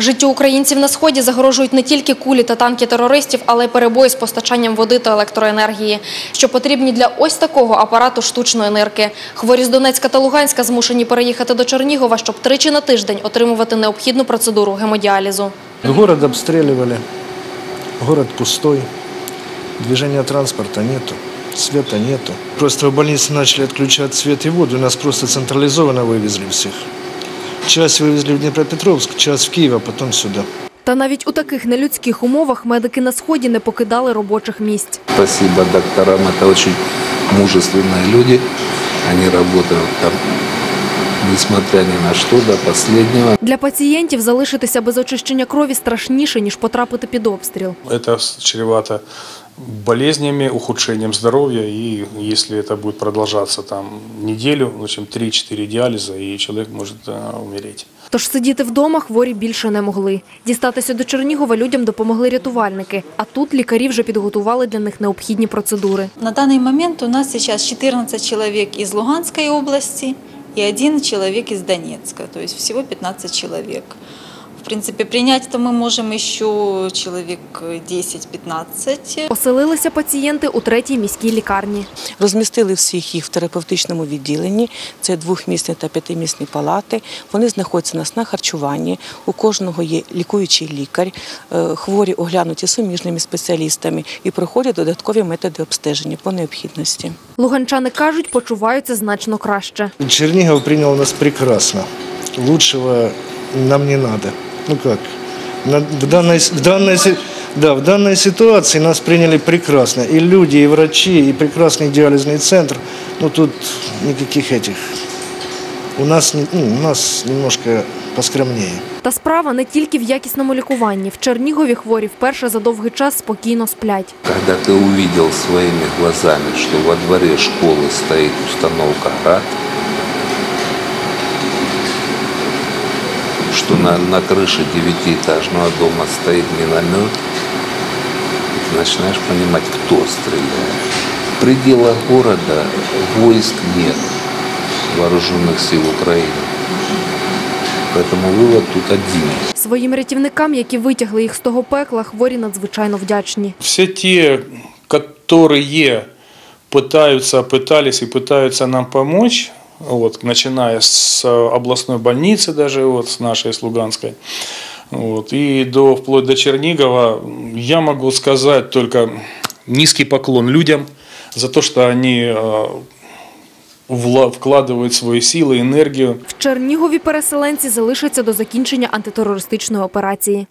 Життю українців на сході загрожують не тільки кулі та танки терористів, але й перебої з постачанням води та електроенергії, що потрібні для ось такого апарату штучної нирки. Хворі з Донецька та Луганська змушені переїхати до Чернігова, щоб тричі на тиждень отримувати необхідну процедуру гемодіалізу. Город обстреливали, город пустой, движения транспорта нету, света нету. Просто в больнице начали отключать свет и воду, нас просто централизованно вывезли всех. Часть вывезли в Днепропетровск, часть в Киев, а потом сюда. Та навіть у таких нелюдських умовах медики на сході не покидали робочих місць. Спасибо докторам, это очень мужественные люди. Они работают там, несмотря ни на что, до последнего. Для пацієнтів залишитися без очищення крові страшніше, ніж потрапити під обстріл. Это чревато болезнями, ухудшением здоровья, и если это будет продолжаться там неделю, в общем, 3-4 диализа, и человек может э, умереть. Тож сидіти вдома хворі більше не могли. Дістатися до Чернігова людям допомогли рятувальники, а тут лікарі вже підготували для них необхідні процедури. На данный момент у нас сейчас 14 человек из Луганской области и один человек из Донецка, то есть всего 15 человек. В принципе, принять-то мы можем еще человек 10-15. Оселилися пацієнти у третій міській лікарні. Розмістили всіх їх в терапевтичному відділенні. Це двохмісні та п'ятимісні палати. Вони знаходяться у нас на харчуванні. У кожного є лікуючий лікар. Е, Хворі оглянуті суміжними спеціалістами і проходять додаткові методи обстеження по необхідності. Луганчани кажуть, почуваються значно краще. Чернигов принял нас прекрасно. Лучшего нам не надо Ну как? На- в, данной, с- в, данной, си- да, в данной ситуации нас приняли прекрасно. И люди, и врачи, и прекрасный диализный центр. Ну тут никаких этих. У нас, не- ну, у нас немножко поскромнее. Та справа не тільки в якісному лікуванні. В Чернігові хворі вперше за довгий час спокійно сплять. Когда ты увидел своими глазами, что во дворе школы стоит установка ГРАД, что на, на крыше девятиэтажного дома стоит миномет, ты начинаешь понимать, кто стреляет. В пределах города войск нет вооруженных сил Украины. Поэтому вывод тут один. Своїм рятівникам, які витягли їх з того пекла, хворі надзвичайно вдячні. Все те, которые пытаются, пытались и пытаются нам помочь, вот, начиная с э, областной больницы даже, вот, с нашей, с Луганской, вот, и до, вплоть до Чернигова, я могу сказать только низкий поклон людям за то, что они э, вла- вкладывают свои силы, энергию В Чернігові переселенці залишаться до закінчення антитерористичної операції.